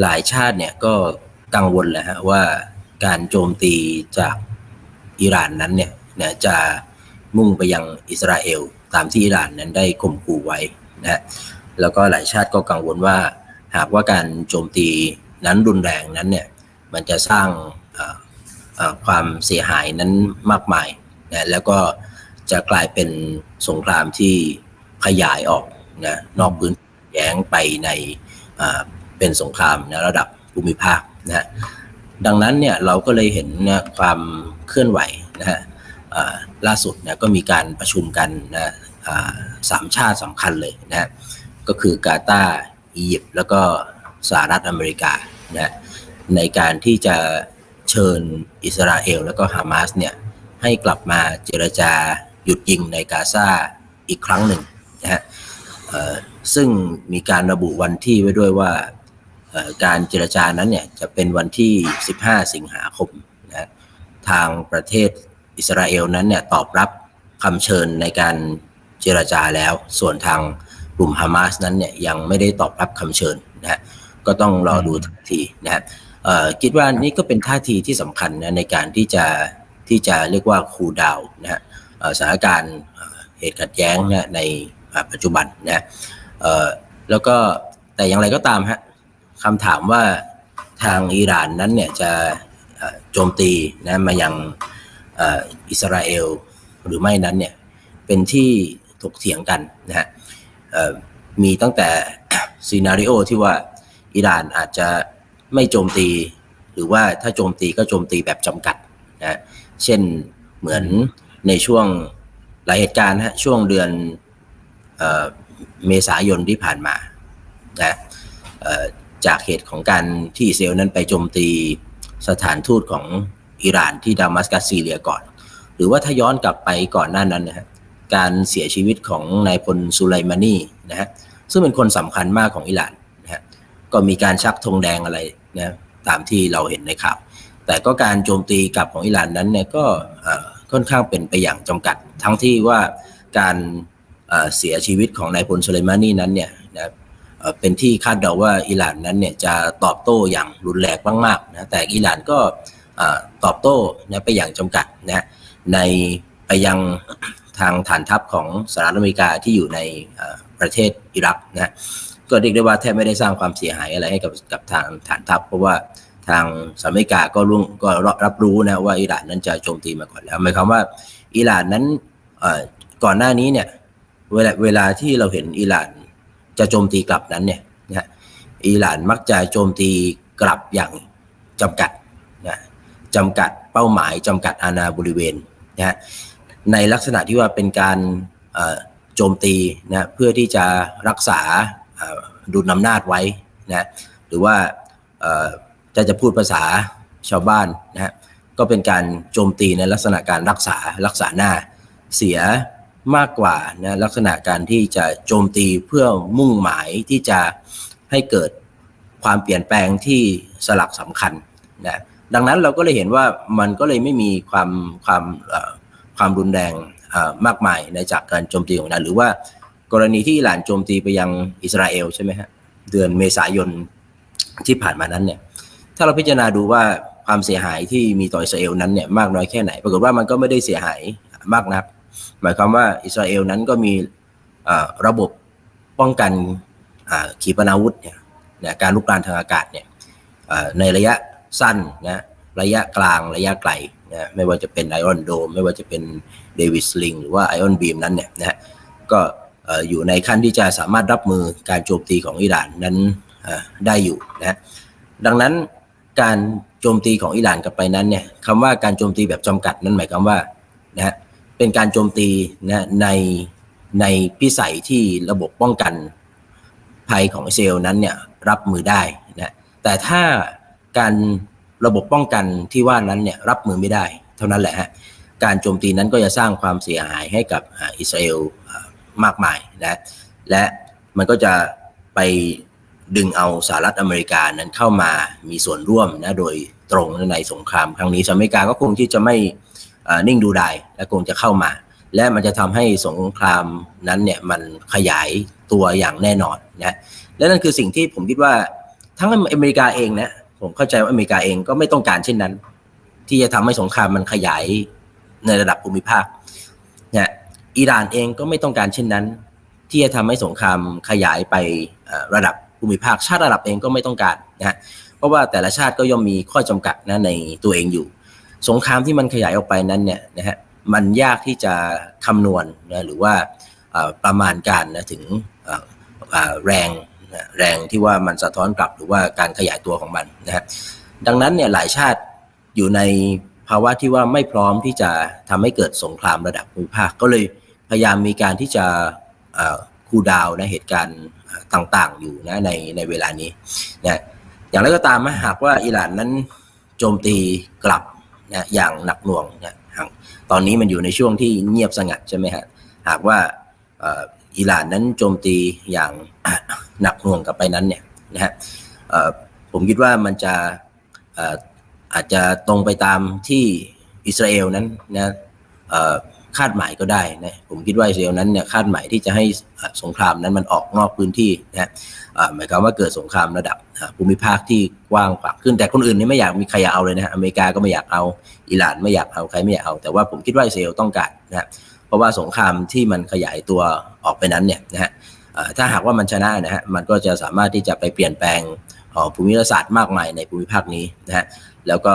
หลายชาติเนี่ยก็กังวลแหละฮะว่าการโจมตีจากอิหร่านนั้นเนี่ยนะจะมุ่งไปยังอิสราเอล ตามที่อิหร่านนั้นได้ข่มขู่ไว้นะแล้วก็หลายชาติก็กังวลว่า หากว่าการโจมตีนั้นรุนแรงนั้นเนี่ยมันจะสร้างความเสียหายนั้นมากมายนะแล้วก็จะกลายเป็นสงครามที่ขยายออกนะนอกพื้นแย้งไปใน เป็นสงครามในระดับภูมิภาคนะฮะดังนั้นเนี่ยเราก็เลยเห็นนะความเคลื่อนไหวนะฮะล่าสุดเนี่ยก็มีการประชุมกันนะสามชาติสำคัญเลยนะฮะก็คือกาตาร์อียิปต์แล้วก็สหรัฐอเมริกานะฮะในการที่จะเชิญอิสราเอล แล้วก็ฮามาสเนี่ยให้กลับมาเจรจาหยุดยิงในกาซาอีกครั้งหนึ่งนะฮะซึ่งมีการระบุวันที่ไว้ด้วยว่า การเจรจานั้นเนี่ยจะเป็นวันที่ 15 สิงหาคมนะทางประเทศอิสราเอลนั้นเนี่ยตอบรับคำเชิญในการเจรจาแล้ว ส่วนทางกลุ่มฮามาสนั้นเนี่ยยังไม่ได้ตอบรับคำเชิญนะฮะก็ต้องรอดูทันทีนะฮะเอ่อคิดว่านี่ก็เป็นท่าทีที่สำคัญนะในการที่จะที่จะเรียกว่าคูลดาวนะฮะสถานการณ์เหตุขัดแย้งนะในปัจจุบันนะฮะแล้วก็แต่อย่างไรก็ตามฮะ คำถามว่าทางอิหร่านนั้นเนี่ยจะโจมตีนะมายังอิสราเอลหรือไม่นั้นเนี่ยเป็นที่ถกเถียงกันนะฮะมีตั้งแต่ซีนารีโอที่ว่าอิหร่านอาจจะไม่โจมตี หรือว่าถ้าโจมตีก็โจมตีแบบจำกัดนะฮะเช่นเหมือนในช่วงหลายเหตุการณ์ฮะช่วงเดือนเอเมษายนที่ผ่านมานะ จากเหตุของการที่อิสราเซลนั้นไปโจมตีสถานทูตของอิหร่านที่ดามัสกัสซีเรียก่อน หรือว่าถ้าย้อนกลับไปก่อนหน้านั้นนะฮะการเสียชีวิตของนายพลสุไลมานีนะฮะซึ่งเป็นคนสำคัญมากของอิหร่านนะฮะก็มีการชักธงแดงอะไรนะตามที่เราเห็นในข่าว แต่ก็การโจมตีกลับของอิหร่านนั้นเนี่ยก็ค่อนข้างเป็นไปอย่างจำกัด ทั้งที่ว่าการเอ่อเสียชีวิตของนายพลสุไลมานีนั้นเนี่ยนะ เป็นที่คาดเดาว่าอิหร่านนั้นเนี่ยจะตอบโต้อย่างรุนแรงมากๆนะแต่อิหร่านก็ตอบโต้นะไปอย่างจำกัดนะในไปยังทางฐานทัพของสหรัฐอเมริกาที่อยู่ในประเทศอิรักนะก็เรียกได้ว่าแทบไม่ได้สร้างความเสียหายอะไรให้กับกับทางฐานทัพ เพราะว่าทางสหรัฐอเมริกาก็ร่วงก็รับรู้นะว่าอิหร่านนั้นจะโจมตีมาก่อนแล้วหมายความว่าอิหร่านนั้นก่อนหน้านี้เนี่ยเวลาเวลาที่เราเห็นอิหร่าน จะโจมตีกลับนั้นเนี่ยนะอิหร่านมักจะโจมตีกลับอย่างจำกัดนะจำกัดเป้าหมายจำกัดอาณาบริเวณนะฮะในลักษณะที่ว่าเป็นการโจมตีนะเพื่อที่จะรักษาเอ่อดุลอำนาจไว้นะหรือว่าจะจะพูดภาษาชาวบ้านนะฮะก็เป็นการโจมตีในลักษณะการรักษารักษาหน้าเสีย มากกว่านะลักษณะการที่จะโจมตีเพื่อมุ่งหมายที่จะให้เกิดความเปลี่ยนแปลงที่สลักสำคัญนะดังนั้นเราก็เลยเห็นว่ามันก็เลยไม่มีความความความรุนแรงมากมายในจากการโจมตีของนั้นหรือว่ากรณีที่อิหร่านโจมตีไปยังอิสราเอลใช่ไหมฮะเดือนเมษายนที่ผ่านมานั้นเนี่ยถ้าเราพิจารณาดูว่าความเสียหายที่มีต่ออิสราเอลนั้นเนี่ยมากน้อยแค่ไหน ปรากฏว่ามันก็ไม่ได้เสียหายมากนัก หมายความว่าอิสราเอลนั้นก็มีระบบป้องกันขีปนาวุธเนี่ยนะการลุกรานทางอากาศเนี่ยในระยะสั้นนะระยะกลางระยะไกลนะไม่ว่าจะเป็นไอออนโดมไม่ว่าจะเป็นเดวิสลิงหรือว่าไอออนบีมนั้นเนี่ยนะก็เอ่อยู่ในขั้นที่จะสามารถรับมือการโจมตีของอิหร่านนั้นได้อยู่นะดังนั้นการโจมตีของอิหร่านกลับไปนั้นเนี่ยคำว่าการโจมตีแบบจำกัดนั้นหมายความว่านะฮะ เป็นการโจมตีนะในในพิสัยที่ระบบป้องกันภัยของอิสราเอลนั้นเนี่ยรับมือได้นะแต่ถ้าการระบบป้องกันที่ว่านั้นเนี่ยรับมือไม่ได้ เท่านั้นแหละฮะการโจมตีนั้นก็จะสร้างความเสียหายให้กับอิสราเอลมากมายนะและมันก็จะไปดึงเอาสหรัฐอเมริกานั้นเข้ามามีส่วนร่วมนะโดยตรงในสงครามครั้งนี้สหรัฐอเมริกาก็คงที่จะไม่ นิ่งดูดายและคงจะเข้ามา และมันจะทำให้สงครามนั้นเนี่ยมันขยายตัวอย่างแน่นอนนะและนั่นคือสิ่งที่ผมคิดว่าทั้งอเมริกาเองนะผมเข้าใจว่าอเมริกาเองก็ไม่ต้องการเช่นนั้น ที่จะทำให้สงครามมันขยายในระดับภูมิภาคเนี่ยอิหร่านเองก็ไม่ต้องการเช่นนั้น ที่จะทำให้สงครามขยายไประดับภูมิภาคชาติระดับเองก็ไม่ต้องการนะเพราะว่าแต่ละชาติก็ย่อมมีข้อจำกัดนะในตัวเองอยู่ สงครามที่มันขยายออกไปนั้นเนี่ยนะฮะมันยากที่จะคำนวณนะหรือว่าประมาณการนะถึงแรงแรงที่ว่ามันสะท้อนกลับหรือว่าการขยายตัวของมันนะฮะดังนั้นเนี่ยหลายชาติอยู่ในภาวะที่ว่าไม่พร้อมที่จะทำให้เกิดสงครามระดับภูมิภาคก็เลยพยายามมีการที่จะคูดาวนะเหตุการณ์ต่างๆ อยู่นะในในเวลานี้นะอย่างไรก็ตามหากว่าอิหร่านนั้นโจมตีกลับ นะอย่างหนักหน่วงนะตอนนี้มันอยู่ในช่วงที่เงียบสงัดใช่ไหมฮะหากว่าอิหร่านนั้นโจมตีอย่างหนักหน่วงกับไปนั้นเนี่ยนะฮะผมคิดว่ามันจะอาจจะตรงไปตามที่อิสราเอลนั้นนะ คาดหมายก็ได้นะผมคิดว่าอิสราเอลนั้นเนี่ยคาดหมายที่จะให้สงครามนั้นมันออกนอกพื้นที่นะหมายความว่าเกิดสงครามระดับภูมิภาคที่กว้างขวางขึ้นแต่คนอื่นนี่ไม่อยากมีใครอยากเอาเลยนะอเมริกาก็ไม่อยากเอาอิหร่านไม่อยากเอาใครไม่อยากเอา แต่ว่าผมคิดว่าอิสราเอลต้องการนะเพราะว่าสงครามที่มันขยายตัวออกไปนั้นเนี่ยนะฮะถ้าหากว่ามันชนะนะฮะมันก็จะสามารถที่จะไปเปลี่ยนแปลงภูมิศาสตร์มากมายในภูมิภาคนี้นะฮะแล้วก็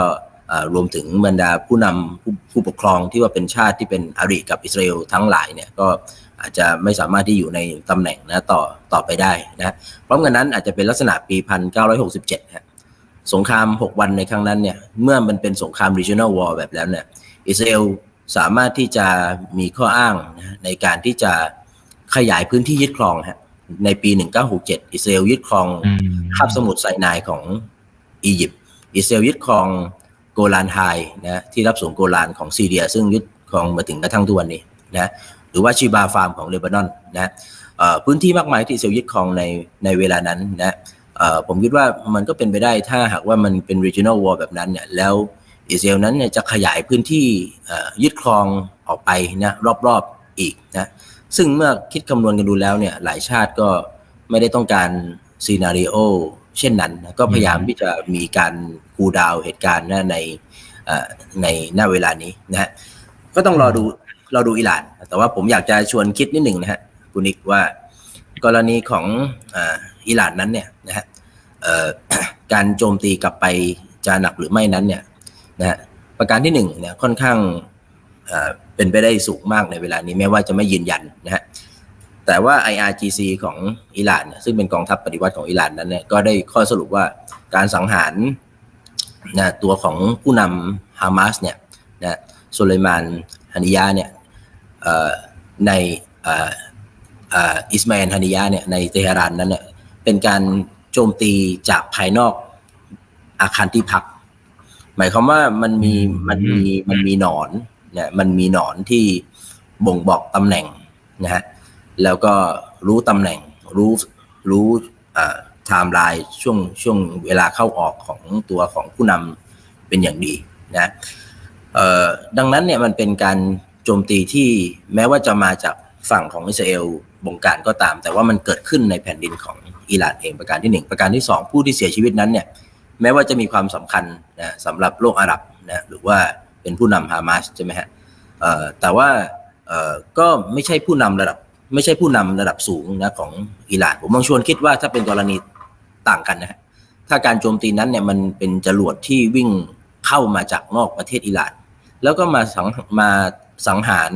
รวมถึงบรรดาผู้นำผู้ผู้ปกครองที่ว่าเป็นชาติที่เป็นอาริกับอิสราเอลทั้งหลายเนี่ยก็อาจจะไม่สามารถที่อยู่ในตำแหน่งนะต่อต่อไปได้นะพร้อมกันนั้นอาจจะเป็นลักษณะปี 1967ฮะสงคราม 6 วันในครั้งนั้นเนี่ยเมื่อมันเป็นสงคราม regional war แบบแล้วเนี่ยอิสราเอลสามารถที่จะมีข้ออ้างนะในการที่จะขยายพื้นที่ยึดครองฮะในปี 1967 อิสราเอลยึดครองคาบสมุทรไซนายของอียิปต์อิสราเอลยึดครอง โกลานไฮนะที่รับส่งโกลานของซีเรีย ซึ่งยึดครองมาถึงกระทั่งทุกวันนี้นะหรือว่าชิบาฟาร์มของเลบานอนนะพื้นที่มากมายที่อิสราเอลยึดครองในในเวลานั้นนะผมคิดว่ามันก็เป็นไปได้ถ้าหากว่ามันเป็น regional war แบบนั้นเนี่ยแล้วอิสราเอลนั้นจะขยายพื้นที่ยึดครองออกไปนะรอบๆอีกนะซึ่งเมื่อคิดคำนวณกันดูแล้วเนี่ยหลายชาติก็ไม่ได้ต้องการซีนารีโอ เช่นนั้นนะก็พยายามที่จะมีการกูดาวเหตุการณ์นะในในหน้าเวลานี้นะฮะก็ต้องรอดูรอดูอิหร่าน แต่ว่าผมอยากจะชวนคิดนิดหนึ่งนะฮะคุณนิกว่ากรณีของอิหร่านนั้นเนี่ยนะฮะการโจมตีกลับไปจะหนักหรือไม่นั้นเนี่ยนะฮะประการที่หนึ่งเนี่ยค่อนข้างเป็นไปได้สูงมากในเวลานี้แม้ว่าจะไม่ยืนยันนะฮะ แต่ว่า IRGC ของอิหร่านซึ่งเป็นกองทัพปฏิวัติของอิหร่านนั้นเนี่ยก็ได้ข้อสรุปว่าการสังหารนะตัวของผู้นำฮามาสเนี่ยนะโซเลมานฮานิยาเนี่ยในอิสมาอิลฮานิยาเนี่ยในเตหะรานนั้นเนี่ยเป็นการโจมตีจากภายนอกอาคารที่พัก หมายความว่ามันมีมันมีมันมีหนอนเนี่ยมันมีหนอนที่บ่งบอกตำแหน่งนะฮะ แล้วก็รู้ตำแหน่งรู้รู้ไทม์ไลน์ช่วงช่วงเวลาเข้าออกของตัวของผู้นำเป็นอย่างดีนะดังนั้นเนี่ยมันเป็นการโจมตีที่แม้ว่าจะมาจากฝั่งของอิสราเอลบงการก็ตาม แต่ว่ามันเกิดขึ้นในแผ่นดินของอิหร่านเองประการที่หนึ่งประการที่สองผู้ที่เสียชีวิตนั้นเนี่ยแม้ว่าจะมีความสำคัญนะสำหรับโลกอาหรับนะหรือว่าเป็นผู้นำฮามาสใช่ไหมฮะแต่ว่าก็ไม่ใช่ผู้นำระดับ ไม่ใช่ผู้นำระดับสูงนะของอิหร่าน ผมลองชวนคิดว่าถ้าเป็นกรณีต่างกันนะถ้าการโจมตีนั้นเนี่ยมันเป็นจรวดที่วิ่งเข้ามาจากนอกประเทศอิหร่าน แล้วก็มาสังมาสังหาร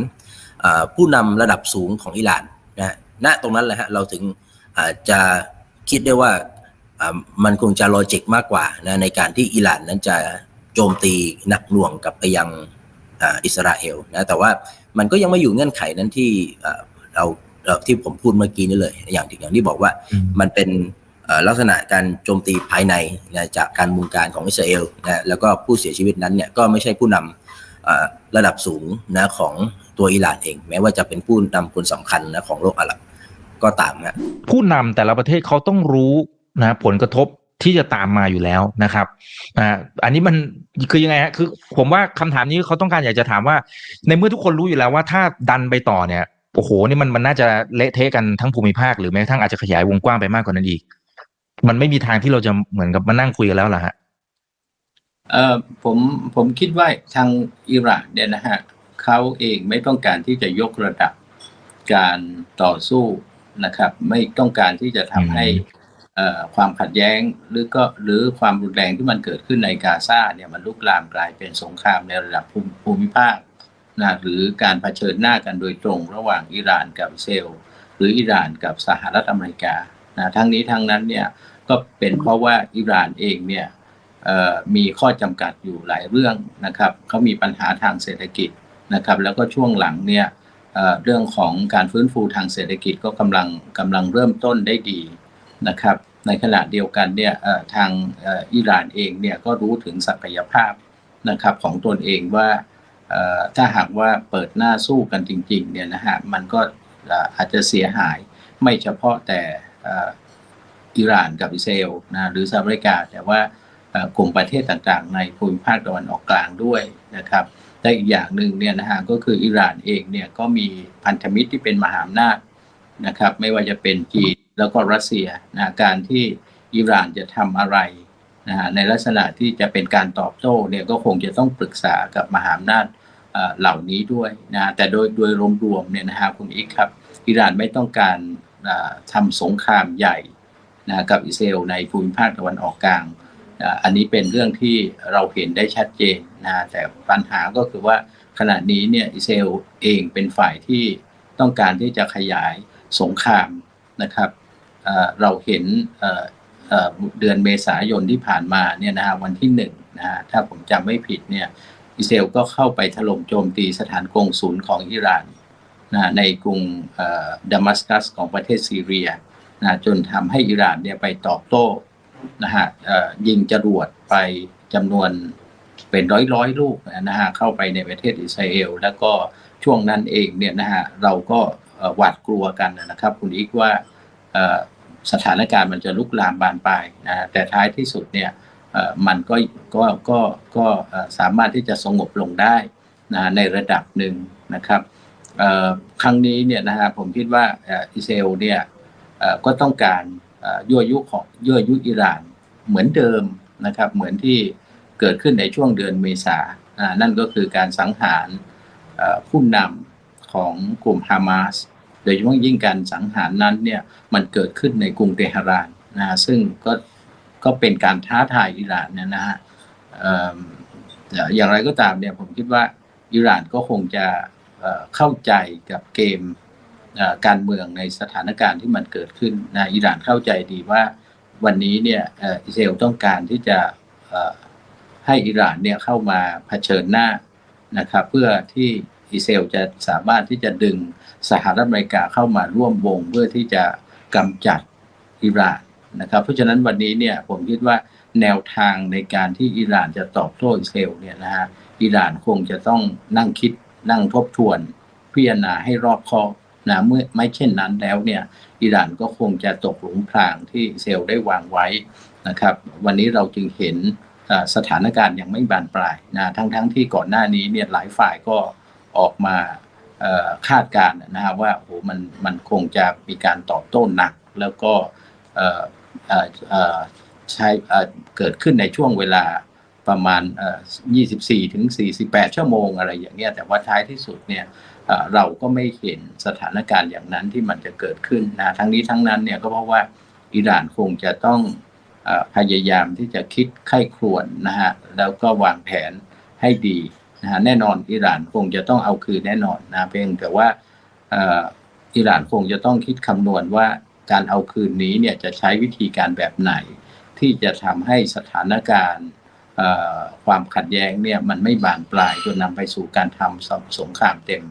ผู้นำระดับสูงของอิหร่านนะณตรงนั้นแหละฮะเราถึงจะคิดได้ว่ามันคงจะลอจิกมากกว่านะในการที่อิหร่านนั้นจะโจมตีหนักหน่วงกับไปยังอิสราเอลนะแต่ว่ามันก็ยังไม่อยู่เงื่อนไขนั้นที่เรา ที่ผมพูดเมื่อกี้นี่เลย อย่างที่อย่างที่บอกว่ามันเป็นลักษณะการโจมตีภายในนะจากการมุงการของอิสราเอลนะแล้วก็ผู้เสียชีวิตนั้นเนี่ยก็ไม่ใช่ผู้นำระดับสูงนะของตัวอิหร่านเอง แม้ว่าจะเป็นผู้นำคนสำคัญนะของโลกอาหรับก็ตามนะผู้นำแต่ละประเทศเขาต้องรู้นะผลกระทบที่จะตามมาอยู่แล้วนะครับอ่าอันนี้มันคือยังไงฮะคือผมว่าคำถามนี้เขาต้องการอยากจะถามว่า ในเมื่อทุกคนรู้อยู่แล้วว่าถ้าดันไปต่อเนี่ย โอ้โหนี่มันมันน่าจะเละเทะกันทั้งภูมิภาคหรือแม้กระทั่งอาจจะขยายวงกว้างไปมากกว่านั้นอีก มันไม่มีทางที่เราจะเหมือนกับมานั่งคุยกันแล้วล่ะฮะเอ่อผมผมคิดว่าทางอิหร่านเนี่ยนะฮะเขาเองไม่ต้องการที่จะยกระดับการต่อสู้นะครับ ไม่ต้องการที่จะทำให้เอ่อความขัดแย้งหรือก็หรือความรุนแรงที่มันเกิดขึ้นในกาซาเนี่ยมันลุกลามกลายเป็นสงครามในระดับภูมิภูมิภาค นะหรือการเผชิญหน้ากันโดยตรงระหว่างอิหร่านกับอิสราเอลหรืออิหร่านกับสหรัฐอเมริกานะทั้งนี้ทั้งนั้นเนี่ยก็เป็นเพราะว่าอิหร่านเองเนี่ยมีข้อจำกัดอยู่หลายเรื่องนะครับเขามีปัญหาทางเศรษฐกิจนะครับแล้วก็ช่วงหลังเนี่ยเเรื่องของการฟื้นฟูทางเศรษฐกิจก็กำลังกำลังเริ่มต้นได้ดีนะครับ ในขณะเดียวกันเนี่ยทางอิหร่านเองเนี่ยก็รู้ถึงศักยภาพนะครับของตนเองว่า ถ้าหากว่าเปิดหน้าสู้กันจริงๆเนี่ยนะฮะมันก็อาจจะเสียหายไม่เฉพาะแต่อิหร่านกับอิสราเอลนะหรือสหรัฐอเมริกาแต่ว่ากลุ่มประเทศต่างๆ ในภูมิภาคตะวันออกกลางด้วยนะครับและอีกอย่างหนึ่งเนี่ยนะฮะก็คืออิหร่านเองเนี่ยก็มีพันธมิตรที่เป็นมหาอำนาจนะครับ ไม่ว่าจะเป็นจีนแล้วก็รัสเซียนะการที่อิหร่านจะทำอะไร นะฮะในลักษณะที่จะเป็นการตอบโต้เนี่ยก็คงจะต้องปรึกษากับมหาอำนาจเหล่านี้ด้วยนะแต่โดยโดยรวมๆเนี่ยนะฮะคุณอีกครับอิหร่านไม่ต้องการเอ่อทำสงครามใหญ่นะกับอิสราเอลในภูมิภาคตะวันออกกลางอ่าอันนี้เป็นเรื่องที่เราเห็นได้ชัดเจนนะแต่ปัญหาก็คือว่าขณะนี้เนี่ยอิสราเอลเองเป็นฝ่ายที่ต้องการที่จะขยายสงครามนะครับเราเห็น เดือนเมษายนที่ผ่านมาเนี่ยนะฮะวันที่หนึ่งนะฮะถ้าผมจำไม่ผิดเนี่ยอิสราเอลก็เข้าไปถล่มโจมตีสถานกงศูนย์ของอิหร่านนะในกรุงดามัสกัสของประเทศซีเรียนะจนทำให้อิหร่านเนี่ยไปตอบโต้นะฮะยิงจรวดไปจำนวนเป็นร้อยร้อยลูกนะฮะเข้าไปในประเทศอิสราเอล แล้วก็ช่วงนั้นเองเนี่ยนะฮะเราก็หวาดกลัวกันนะครับ คุณอีกว่า สถานการณ์มันจะลุกลามบานปลายนะแต่ท้ายที่สุดเนี่ยมันก็ก็ก็ก็สามารถที่จะสงบลงได้นะในระดับหนึ่งนะครับครั้งนี้เนี่ยนะฮะผมคิดว่าอิสราเอลเนี่ยก็ต้องการยั่วยุของยั่วยุอิหร่านเหมือนเดิมนะครับเหมือนที่เกิดขึ้นในช่วงเดือนเมษานั่นก็คือการสังหารผู้นำของกลุ่มฮามาส โดยเฉพาะยิ่งการสังหารนั้นเนี่ยมันเกิดขึ้นในกรุงเตหะรานนะฮะซึ่งก็ก็เป็นการท้าทายอิหร่านเนี่ยนะฮะเอิ่มอย่างไรก็ตามเนี่ยผมคิดว่าอิหร่านก็คงจะเเข้าใจกับเกมเการเมืองในสถานการณ์ที่มันเกิดขึ้นนะอิหร่านเข้าใจดีว่าวันนี้เนี่ยอิสราเอลต้องการที่จะให้อิหร่านเนี่ยเข้ามาเผชิญหน้านะครับเพื่อที่ อิสราเอลจะสามารถที่จะดึงสหรัฐอเมริกาเข้ามาร่วมวงเพื่อที่จะกำจัดอิหร่านนะครับ เพราะฉะนั้นวันนี้เนี่ยผมคิดว่าแนวทางในการที่อิหร่านจะตอบโต้อิสราเอลเนี่ยนะฮะอิหร่านคงจะต้องนั่งคิดนั่งทบทวน พิจารณาให้รอบคอบนะเมื่อไม่เช่นนั้นแล้วเนี่ยอิหร่านก็คงจะตกหลุมพรางที่อิสราเซลได้วางไว้นะครับ วันนี้เราจึงเห็นสถานการณ์ยังไม่บานปลายนะทั้งทั้งที่ก่อนหน้านี้เนี่ยหลายฝ่ายก็ ออกมาคาดการณ์นะฮะว่าโอ้โหมันมันคงจะมีการตอบโต้หนัก แล้วก็เอ่อเอ่อเอ่อใช้เกิดขึ้นในช่วงเวลาประมาณ 24 ถึง 48 ชั่วโมงอะไรอย่างเงี้ยแต่ว่าท้ายที่สุดเนี่ยเราก็ไม่เห็นสถานการณ์อย่างนั้นที่มันจะเกิดขึ้นนะทั้งนี้ทั้งนั้นเนี่ยก็เพราะว่าอิหร่านคงจะต้องอพยายามที่จะคิดไข้ครวญนะฮะแล้วก็วางแผนให้ดี นะฮะแน่นอนอิหร่านคงจะต้องเอาคืนแน่นอนนะเพียงแต่ว่าอิหร่านคงจะต้องคิดคำนวณว่าการเอาคืนนี้เนี่ยจะใช้วิธีการแบบไหน ที่จะทำให้สถานการณ์ความขัดแย้งเนี่ยมันไม่บานปลายจนนำไปสู่การทำสสงครามเต็ม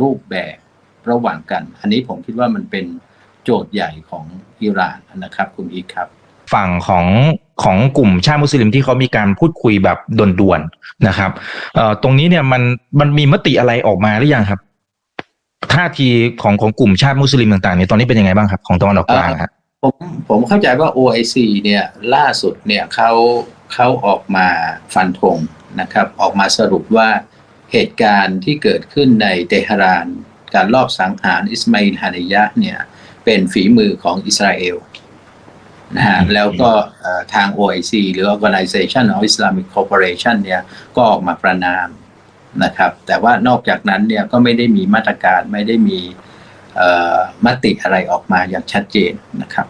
รูปแบบระหว่างกัน อันนี้ผมคิดว่ามันเป็นโจทย์ใหญ่ของอิหร่านนะครับคุณอีกครับ ฝั่งของ ของกลุ่มชาติมุสลิมที่เขามีการพูดคุยแบบด่วนๆนะครับเอ่อตรงนี้เนี่ยมันมันมีมติอะไรออกมาหรือยังครับท่าทีของของกลุ่มชาติมุสลิมต่างๆเนี่ยตอนนี้เป็นยังไงบ้างครับ ของตะวันออกกลางฮะผมผมเข้าใจว่า OIC เนี่ยล่าสุดเนี่ยเขาเขาออกมาฟันธงนะครับ ออกมาสรุปว่าเหตุการณ์ที่เกิดขึ้นในเตหะราน การลอบสังหารอิสมาอิลฮานิยะเนี่ยเป็นฝีมือของอิสราเอล นะฮะแล้วก็เอ่อทาง OIC หรือ Organization of Islamic Cooperation เนี่ยก็ออกมาประนามนะครับ แต่ว่านอกจากนั้นเนี่ยก็ไม่ได้มีมาตรการไม่ได้มีเอ่อมติอะไรออกมาอย่างชัดเจนนะครับ